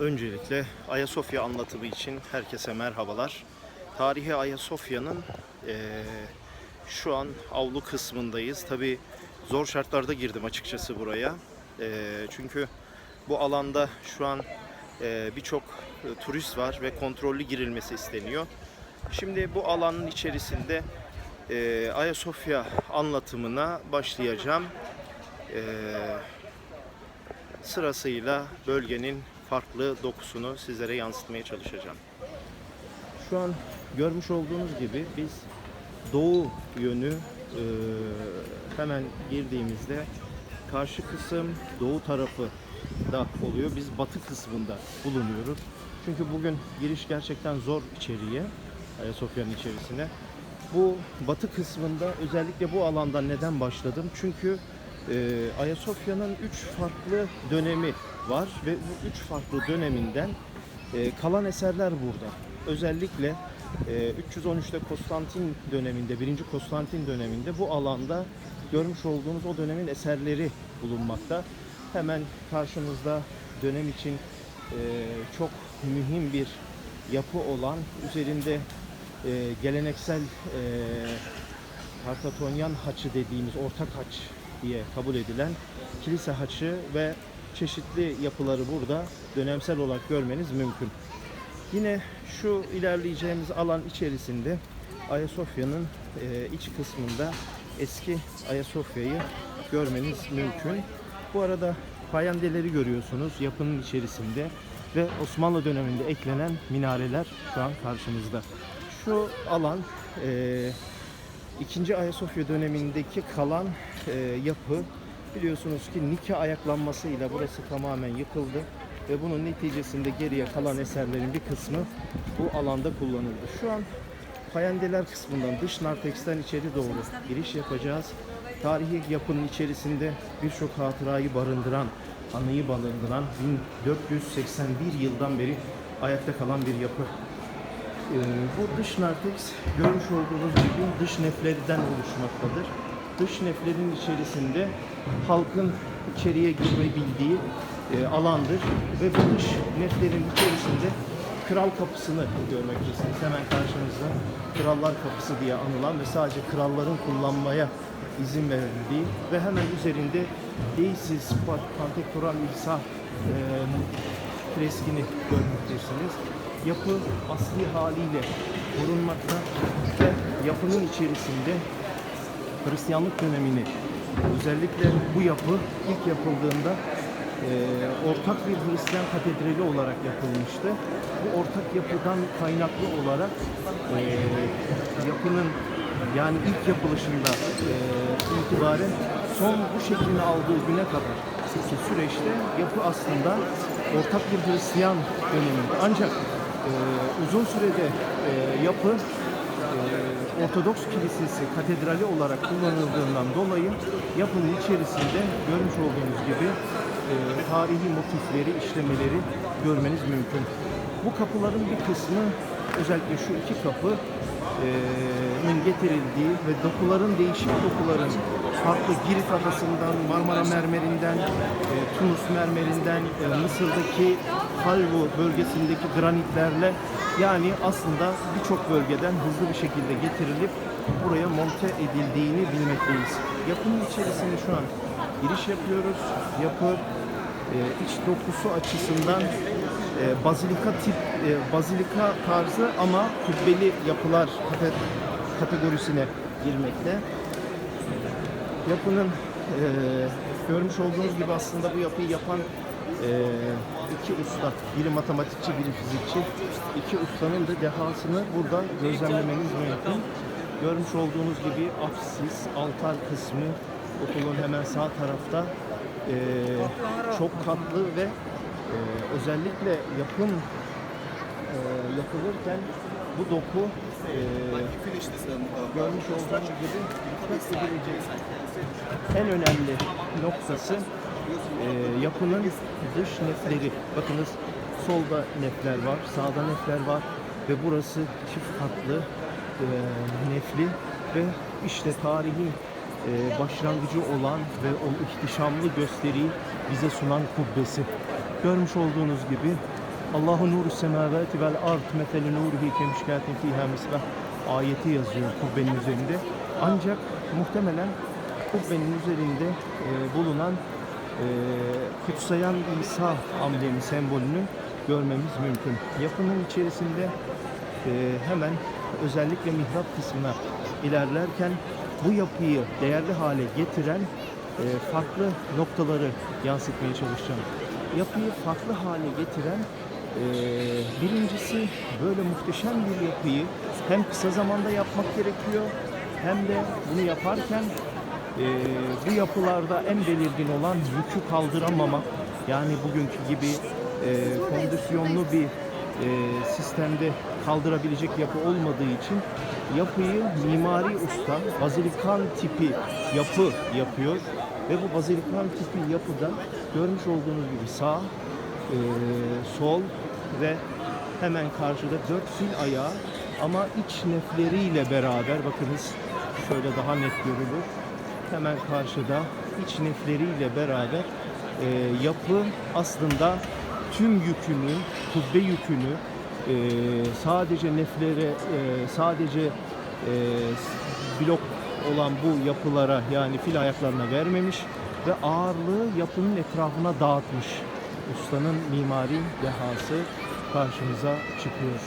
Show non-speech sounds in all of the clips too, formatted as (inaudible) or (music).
Öncelikle Ayasofya anlatımı için herkese merhabalar. Tarihi Ayasofya'nın eee, şu an avlu kısmındayız. Tabi zor şartlarda girdim açıkçası buraya. Eee, çünkü bu alanda şu an eee, birçok e, turist var ve kontrollü girilmesi isteniyor. Şimdi bu alanın içerisinde eee, Ayasofya anlatımına başlayacağım. Eee sırasıyla bölgenin farklı dokusunu sizlere yansıtmaya çalışacağım. Şu an görmüş olduğunuz gibi biz doğu yönü e, hemen girdiğimizde karşı kısım doğu tarafı da oluyor. Biz batı kısmında bulunuyoruz. Çünkü bugün giriş gerçekten zor içeriye, Ayasofya'nın içerisine. Bu batı kısmında özellikle bu alanda neden başladım? Çünkü e, Ayasofya'nın üç farklı dönemi var ve bu üç farklı döneminden e, kalan eserler burada. Özellikle e, 313'te Konstantin döneminde, 1. Konstantin döneminde bu alanda görmüş olduğunuz o dönemin eserleri bulunmakta. Hemen karşımızda dönem için e, çok mühim bir yapı olan, üzerinde e, geleneksel e, Kartatonyan haçı dediğimiz ortak haç diye kabul edilen kilise haçı ve çeşitli yapıları burada dönemsel olarak görmeniz mümkün. Yine şu ilerleyeceğimiz alan içerisinde Ayasofya'nın e, iç kısmında eski Ayasofya'yı görmeniz mümkün. Bu arada payandeleri görüyorsunuz yapının içerisinde ve Osmanlı döneminde eklenen minareler şu an karşımızda. Şu alan e, İkinci Ayasofya dönemindeki kalan e, yapı biliyorsunuz ki Nike ayaklanmasıyla burası tamamen yıkıldı ve bunun neticesinde geriye kalan eserlerin bir kısmı bu alanda kullanıldı. Şu an Payendeler kısmından dış narteksten içeri doğru giriş yapacağız. Tarihi yapının içerisinde birçok hatırayı barındıran, anıyı barındıran 1481 yıldan beri ayakta kalan bir yapı. Ee, bu dış narteks görmüş olduğunuz gibi dış neflerden oluşmaktadır. Dış neflerin içerisinde halkın içeriye girebildiği e, alandır ve bu dış neflerin içerisinde kral kapısını görmektesiniz. Hemen karşınızda krallar kapısı diye anılan ve sadece kralların kullanmaya izin verildiği ve hemen üzerinde Deisis Pantektoral İsa e, freskini görmektesiniz. Yapı asli haliyle korunmakta ve yapının içerisinde Hristiyanlık dönemini özellikle bu yapı ilk yapıldığında e, ortak bir Hristiyan katedrali olarak yapılmıştı. Bu ortak yapıdan kaynaklı olarak e, yapının yani ilk yapılışında e, itibaren son bu şeklini aldığı güne kadar süreçte yapı aslında ortak bir Hristiyan döneminde. Ancak e, uzun sürede e, yapı e, Ortodoks Kilisesi katedrali olarak kullanıldığından dolayı yapının içerisinde görmüş olduğunuz gibi e, tarihi motifleri, işlemeleri görmeniz mümkün. Bu kapıların bir kısmı özellikle şu iki kapı e, getirildiği ve dokuların değişik dokuların farklı Girit adasından, Marmara mermerinden, e, Tunus mermerinden, e, Mısır'daki Halvu bölgesindeki granitlerle yani aslında birçok bölgeden hızlı bir şekilde getirilip buraya monte edildiğini bilmekteyiz. Yapının içerisinde şu an giriş yapıyoruz. Yapı e, iç dokusu açısından e, bazilika tip e, bazilika tarzı ama kubbeli yapılar kate- kategorisine girmekte. Yapının e, görmüş olduğunuz gibi aslında bu yapıyı yapan e, iki usta, biri matematikçi, biri fizikçi. İki ustanın da dehasını burada gözlemlemeniz mümkün. Görmüş olduğunuz gibi apsis, altar kısmı okulun hemen sağ tarafta e, çok katlı ve e, özellikle yapım e, yapılırken bu doku e, görmüş olduğunuz gibi en önemli noktası e, yapının dış nefleri. Bakınız solda nefler var, sağda nefler var ve burası çift katlı e, nefli ve işte tarihin e, başlangıcı olan ve o ihtişamlı gösteriyi bize sunan kubbesi. Görmüş olduğunuz gibi Allahu nuru semavati vel ard meteli nurihi kemişkatin fiha misbah ayeti yazıyor kubbenin üzerinde. Ancak muhtemelen kubbenin üzerinde e, bulunan kutsayan İsa amblemi sembolünü görmemiz mümkün. Yapının içerisinde e, hemen özellikle mihrap kısmına ilerlerken bu yapıyı değerli hale getiren e, farklı noktaları yansıtmaya çalışacağım. Yapıyı farklı hale getiren e, birincisi böyle muhteşem bir yapıyı hem kısa zamanda yapmak gerekiyor hem de bunu yaparken e, bu yapılarda en belirgin olan yükü kaldıramamak yani bugünkü gibi e, kondisyonlu bir e, sistemde kaldırabilecek yapı olmadığı için yapıyı mimari usta bazilikan tipi yapı yapıyor ve bu bazilikan tipi yapıda görmüş olduğunuz gibi sağ, e, sol ve hemen karşıda dört fil ayağı ama iç nefleriyle beraber bakınız şöyle daha net görülür. Hemen karşıda iç nefleriyle beraber e, yapı aslında tüm yükünü, kubbe yükünü e, sadece neflere, e, sadece e, blok olan bu yapılara yani fil ayaklarına vermemiş ve ağırlığı yapının etrafına dağıtmış. Ustanın mimari dehası karşımıza çıkıyor.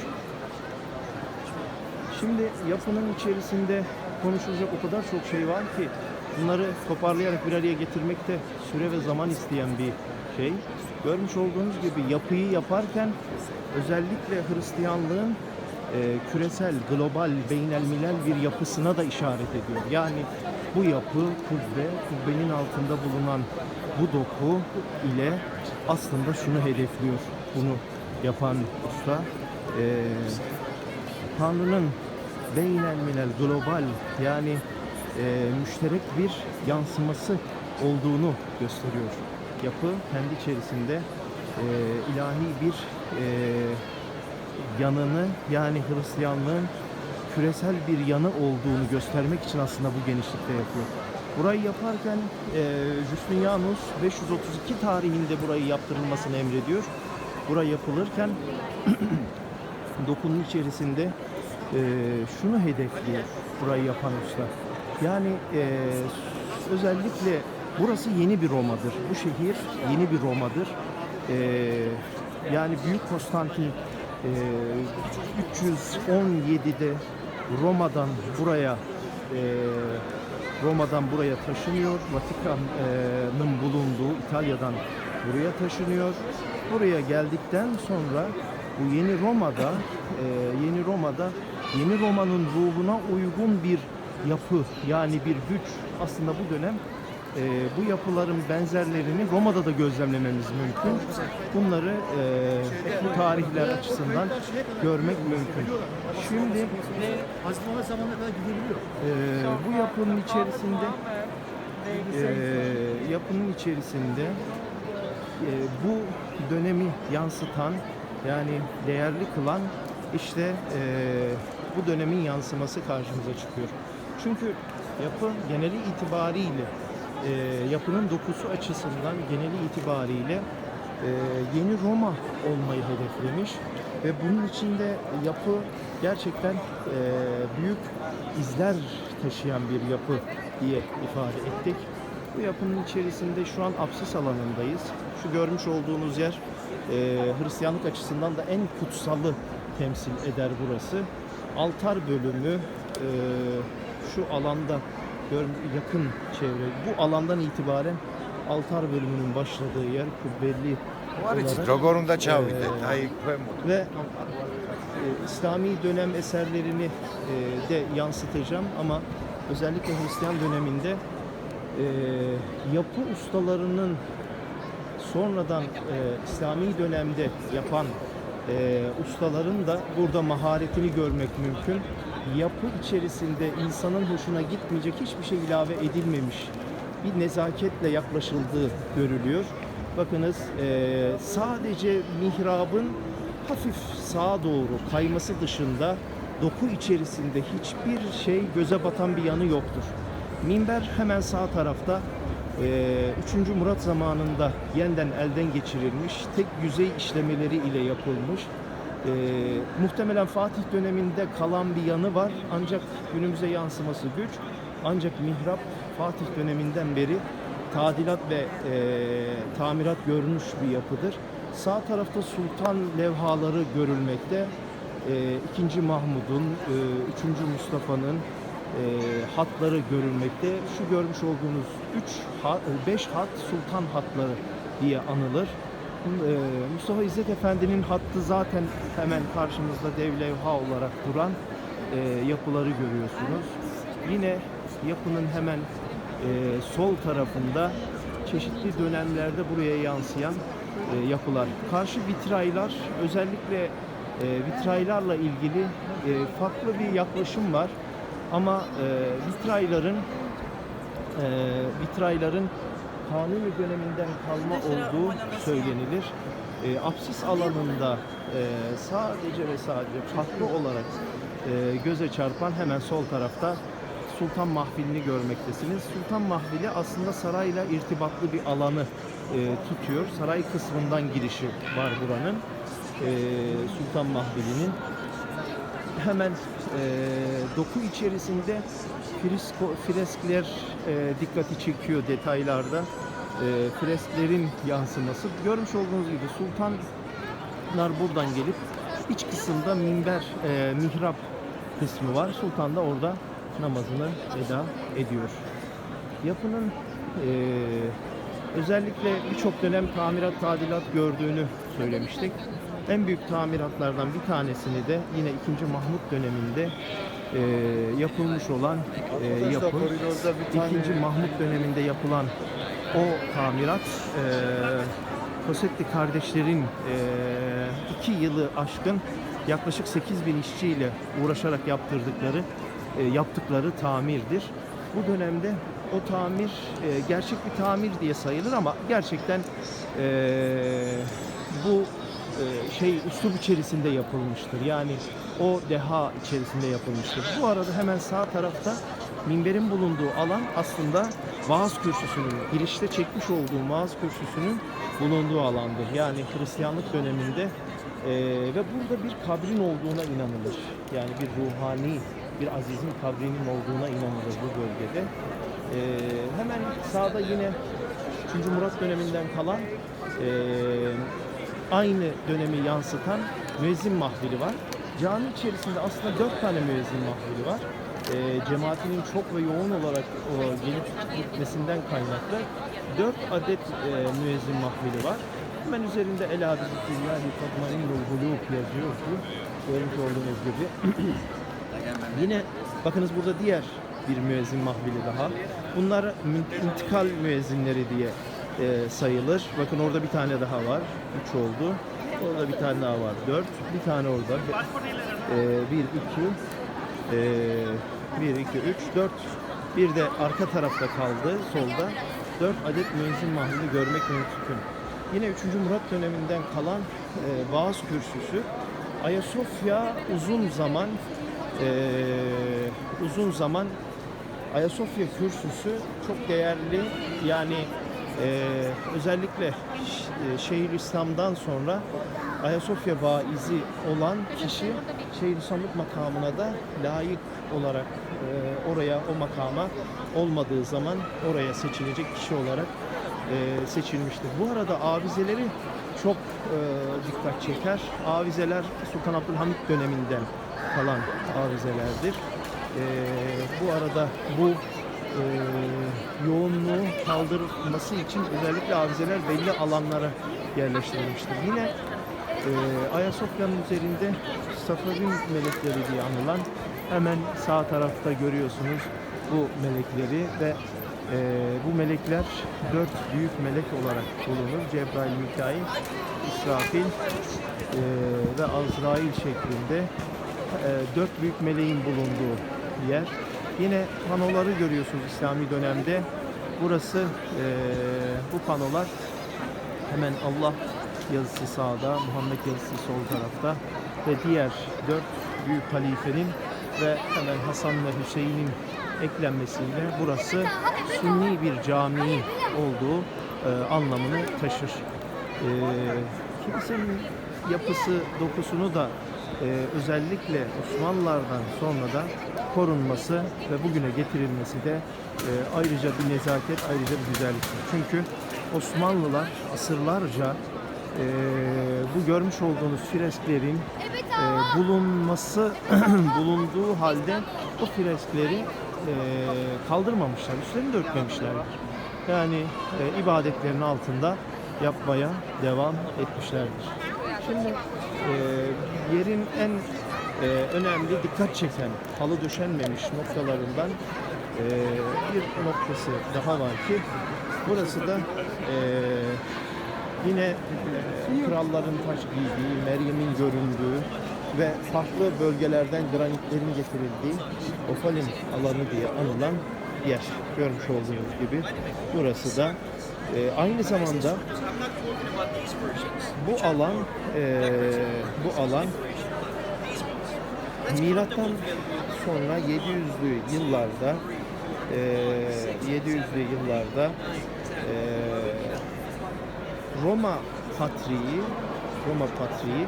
Şimdi yapının içerisinde konuşulacak o kadar çok şey var ki bunları toparlayarak bir araya getirmekte süre ve zaman isteyen bir şey. Görmüş olduğunuz gibi yapıyı yaparken özellikle Hristiyanlığın e, küresel, global, beynelmilel bir yapısına da işaret ediyor. Yani bu yapı, kubbe, kubbenin altında bulunan bu doku ile aslında şunu hedefliyor. Bunu yapan usta. E, Tanrı'nın beynelmilel, global yani müşterek bir yansıması olduğunu gösteriyor. Yapı kendi içerisinde e, ilahi bir e, yanını yani Hristiyanlığın küresel bir yanı olduğunu göstermek için aslında bu genişlikte yapıyor. Burayı yaparken e, Justinianus 532 tarihinde burayı yaptırılmasını emrediyor. Burayı yapılırken (clears throat) dokunun içerisinde e, şunu hedefliyor burayı yapan usta. Yani e, özellikle burası yeni bir Roma'dır. Bu şehir yeni bir Roma'dır. E, yani Büyük Konstantin e, 317'de Roma'dan buraya e, Roma'dan buraya taşınıyor. Vatikan'ın bulunduğu İtalya'dan buraya taşınıyor. Buraya geldikten sonra bu yeni Roma'da e, yeni Roma'da yeni Roma'nın ruhuna uygun bir yapı yani bir güç aslında bu dönem e, bu yapıların benzerlerini Roma'da da gözlemlememiz mümkün. Bunları e, bu tarihler açısından görmek mümkün. Şimdi Muhammed zamanına kadar gidebiliyor. e, bu yapının içerisinde e, yapının içerisinde e, bu dönemi yansıtan yani değerli kılan işte e, bu dönemin yansıması karşımıza çıkıyor. Çünkü yapı geneli itibariyle e, yapının dokusu açısından geneli itibariyle e, yeni Roma olmayı hedeflemiş ve bunun içinde yapı gerçekten e, büyük izler taşıyan bir yapı diye ifade ettik. Bu yapının içerisinde şu an apsis alanındayız. Şu görmüş olduğunuz yer e, Hristiyanlık açısından da en kutsalı temsil eder burası. Altar bölümü e, şu alandan yakın çevre bu alandan itibaren altar bölümünün başladığı yer belli olarak, Dogorunda çavide, e, ve e, İslami dönem eserlerini e, de yansıtacağım ama özellikle Hristiyan döneminde e, yapı ustalarının sonradan e, İslami dönemde yapan e, ustaların da burada maharetini görmek mümkün. Yapı içerisinde insanın hoşuna gitmeyecek hiçbir şey ilave edilmemiş. Bir nezaketle yaklaşıldığı görülüyor. Bakınız e, sadece mihrabın hafif sağa doğru kayması dışında doku içerisinde hiçbir şey göze batan bir yanı yoktur. Minber hemen sağ tarafta e, 3. Murat zamanında yeniden elden geçirilmiş, tek yüzey işlemeleri ile yapılmış. E, muhtemelen Fatih döneminde kalan bir yanı var ancak günümüze yansıması güç. Ancak mihrap Fatih döneminden beri tadilat ve e, tamirat görmüş bir yapıdır. Sağ tarafta sultan levhaları görülmekte. E, 2. Mahmud'un, e, 3. Mustafa'nın e, hatları görülmekte. Şu görmüş olduğunuz 3 5 hat sultan hatları diye anılır. Mustafa İzzet Efendi'nin hattı zaten hemen karşımızda dev levha olarak duran yapıları görüyorsunuz. Yine yapının hemen sol tarafında çeşitli dönemlerde buraya yansıyan yapılar. Karşı vitraylar özellikle vitraylarla ilgili farklı bir yaklaşım var. Ama vitrayların vitrayların Kanuni döneminden kalma olduğu söylenilir. E, apsis alanında e, sadece ve sadece farklı olarak e, göze çarpan hemen sol tarafta Sultan Mahfili'ni görmektesiniz. Sultan Mahfili aslında sarayla irtibatlı bir alanı e, tutuyor. Saray kısmından girişi var buranın. E, Sultan Mahfili'nin hemen e, doku içerisinde fresko, freskler e, dikkati çekiyor detaylarda. E, fresklerin yansıması. Görmüş olduğunuz gibi sultanlar buradan gelip iç kısımda minber, e, mihrap kısmı var. Sultan da orada namazını eda ediyor. Yapının e, özellikle birçok dönem tamirat tadilat gördüğünü söylemiştik. En büyük tamiratlardan bir tanesini de yine 2. Mahmut döneminde e, yapılmış olan e, yapı. 2. Mahmut döneminde yapılan o tamirat e, Kosetti kardeşlerin e, iki yılı aşkın yaklaşık 8 bin işçiyle uğraşarak yaptırdıkları e, yaptıkları tamirdir. Bu dönemde o tamir e, gerçek bir tamir diye sayılır ama gerçekten e, bu şey üslup içerisinde yapılmıştır. Yani o deha içerisinde yapılmıştır. Bu arada hemen sağ tarafta minberin bulunduğu alan aslında vaaz kürsüsünün, girişte çekmiş olduğu vaaz kürsüsünün bulunduğu alandır. Yani Hristiyanlık döneminde e, ve burada bir kabrin olduğuna inanılır. Yani bir ruhani, bir azizin kabrinin olduğuna inanılır bu bölgede. E, hemen sağda yine 3. Murat döneminden kalan e, aynı dönemi yansıtan müezzin mahfili var. Cami içerisinde aslında dört tane müezzin mahfili var. E, cemaatinin çok ve yoğun olarak o, gelip gitmesinden kaynaklı dört adet e, müezzin mahfili var. Hemen üzerinde Ela Bizikrillahi Fatmainnul Huluk yazıyor ki görmüş olduğunuz gibi. (clears throat) Yine bakınız burada diğer bir müezzin mahvili daha. Bunlar intikal müezzinleri diye e, sayılır. Bakın orada bir tane daha var. Üç oldu. Orada bir tane daha var. Dört. Bir tane orada. E, bir, iki. E, bir, iki, üç, dört. Bir de arka tarafta kaldı. Solda. Dört adet müezzin mahvili görmek mümkün. Yine 3. Murat döneminden kalan e, vaaz kürsüsü. Ayasofya uzun zaman e, uzun zaman Ayasofya kürsüsü çok değerli yani özellikle Ş- e, Şeyhülislam'dan sonra Ayasofya vaizi olan kişi Şeyhülislamlık makamına da layık olarak e, oraya o makama olmadığı zaman oraya seçilecek kişi olarak e, seçilmiştir. Bu arada avizeleri çok e, dikkat çeker. Avizeler Sultan Abdülhamit döneminden kalan avizelerdir. E, bu arada bu yoğunluğu kaldırması için özellikle avizeler belli alanlara yerleştirilmiştir. Yine e, Ayasofya'nın üzerinde Safavin melekleri diye anılan hemen sağ tarafta görüyorsunuz bu melekleri ve e, bu melekler dört büyük melek olarak bulunur. Cebrail, Mikail, İsrafil e, ve Azrail şeklinde e, dört büyük meleğin bulunduğu yer. Yine panoları görüyorsunuz İslami dönemde. Burası e, bu panolar hemen Allah yazısı sağda, Muhammed yazısı sol tarafta ve diğer dört büyük halifenin ve hemen Hasan ve Hüseyin'in eklenmesiyle burası Sünni bir cami olduğu e, anlamını taşır. E, kilisenin yapısı, dokusunu da e, özellikle Osmanlılardan sonra da korunması ve bugüne getirilmesi de e, ayrıca bir nezaket, ayrıca bir güzelliktir. Çünkü Osmanlılar asırlarca e, bu görmüş olduğunuz fresklerin e, bulunması (clears throat) bulunduğu halde o freskleri e, kaldırmamışlar, üstlerini de örtmemişlerdir. Yani e, ibadetlerin altında yapmaya devam etmişlerdir. Şimdi e, yerin en e, önemli dikkat çeken halı döşenmemiş noktalarından e, bir noktası daha var ki burası da e, yine e, kralların taş giydiği, Meryem'in göründüğü ve farklı bölgelerden granitlerin getirildiği Ofalin alanı diye anılan yer. Görmüş olduğunuz gibi burası da e, aynı zamanda bu alan e, bu alan milattan sonra 700'lü yıllarda e, 700'lü yıllarda e, Roma Patriği Roma Patriği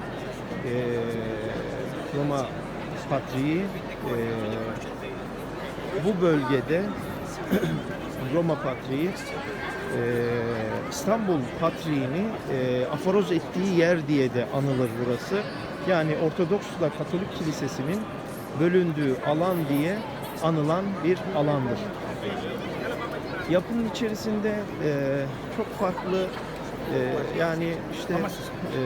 e, Roma Patriği e, bu bölgede (clears throat) Roma Patriği e, İstanbul Patriğini e, aforoz ettiği yer diye de anılır burası. Yani Ortodoksla Katolik Kilisesi'nin bölündüğü alan diye anılan bir alandır. Yapının içerisinde e, çok farklı e, yani işte e,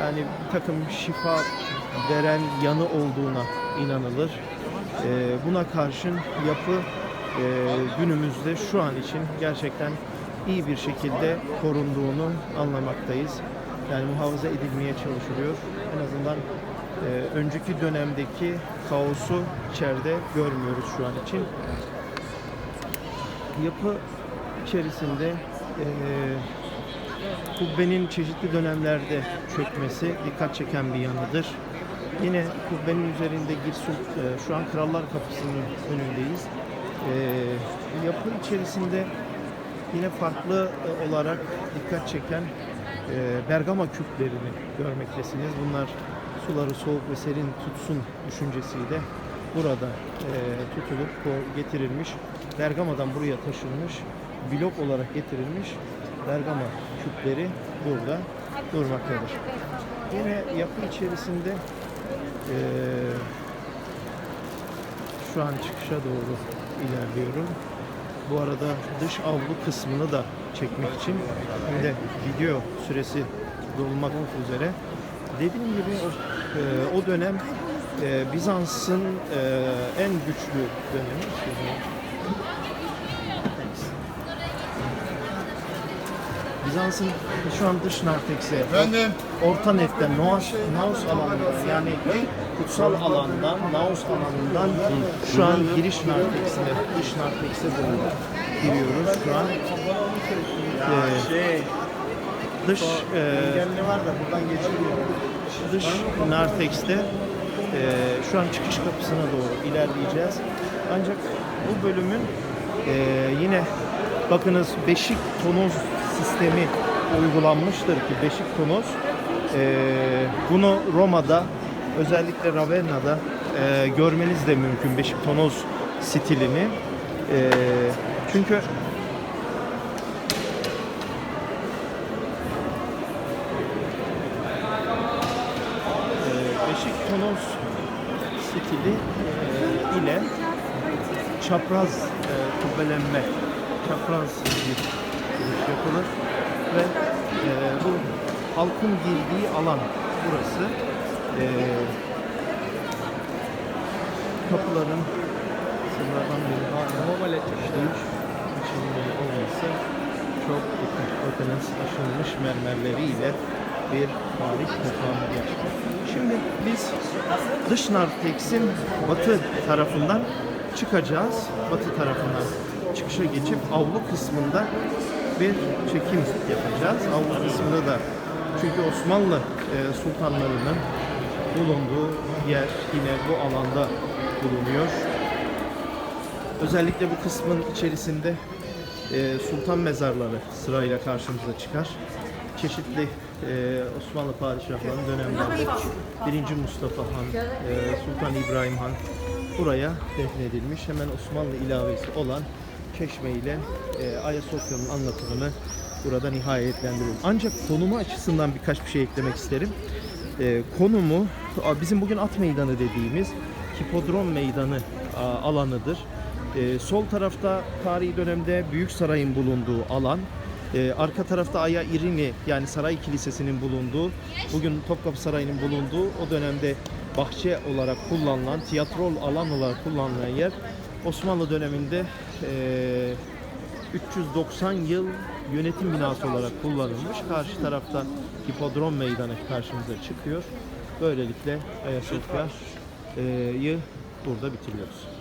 yani bir takım şifa veren yanı olduğuna inanılır. E, buna karşın yapı günümüzde şu an için gerçekten iyi bir şekilde korunduğunu anlamaktayız. Yani muhafaza edilmeye çalışılıyor. En azından e, önceki dönemdeki kaosu içeride görmüyoruz şu an için. Yapı içerisinde e, kubbenin çeşitli dönemlerde çökmesi dikkat çeken bir yanıdır. Yine kubbenin üzerinde Girsul, e, şu an Krallar Kapısı'nın önündeyiz. E, yapı içerisinde yine farklı e, olarak dikkat çeken e, Bergama küplerini görmektesiniz. Bunlar suları soğuk ve serin tutsun düşüncesiyle burada e, tutulup getirilmiş. Bergama'dan buraya taşınmış, blok olarak getirilmiş Bergama küpleri burada durmaktadır. Yine yapı içerisinde şu an çıkışa doğru ilerliyorum. Bu arada dış avlu kısmını da çekmek için de video süresi dolmak üzere. Dediğim gibi o, e, o dönem e, Bizans'ın e, en güçlü dönemi. Bizans'ın şu an dış nartekse Efendim? Orta Net'ten Naos, Naos alanından yani kutsal alandan, Naos alanından şu an giriş narteksine, dış nartekse doğru giriyoruz şu an. Ee, dış e, var da buradan geçiliyor. dış nartekste e, şu an çıkış kapısına doğru ilerleyeceğiz. Ancak bu bölümün e, yine bakınız beşik tonoz sistemi uygulanmıştır ki beşik tonoz e, bunu Roma'da özellikle Ravenna'da e, görmeniz de mümkün beşik tonoz stilini. E, çünkü e, beşik tonoz stili e, ile çapraz e, kubbelenme, çapraz bir giriş yapılır ve e, bu halkın girdiği alan burası. E, kapıların sınırlardan biri hala işlemiş içinde olması çok bakınız aşınmış mermerleriyle bir tarih mutfağını gerçekten. Şimdi biz dış narteksin batı tarafından çıkacağız. Batı tarafından çıkışa geçip avlu kısmında bir çekim yapacağız. Avlu kısmında da çünkü Osmanlı e, sultanlarının bulunduğu yer yine bu alanda bulunuyor. Özellikle bu kısmın içerisinde e, sultan mezarları sırayla karşımıza çıkar. Çeşitli e, Osmanlı padişahlarının dönemlerinde 1. Mustafa Han, e, Sultan İbrahim Han buraya defnedilmiş. Hemen Osmanlı ilavesi olan Çeşme ile e, Ayasofya'nın anlatımını burada nihayetlendiriyorum. Ancak konumu açısından birkaç bir şey eklemek isterim. E, konumu bizim bugün at meydanı dediğimiz hipodrom meydanı a, alanıdır. E, sol tarafta tarihi dönemde Büyük Saray'ın bulunduğu alan. e, arka tarafta Aya İrini yani Saray Kilisesi'nin bulunduğu, bugün Topkapı Sarayı'nın bulunduğu o dönemde bahçe olarak kullanılan, tiyatrol alan olarak kullanılan yer Osmanlı döneminde e, 390 yıl yönetim binası olarak kullanılmış. Karşı tarafta hipodrom meydanı karşımıza çıkıyor. Böylelikle Ayasofya'yı burada bitiriyoruz.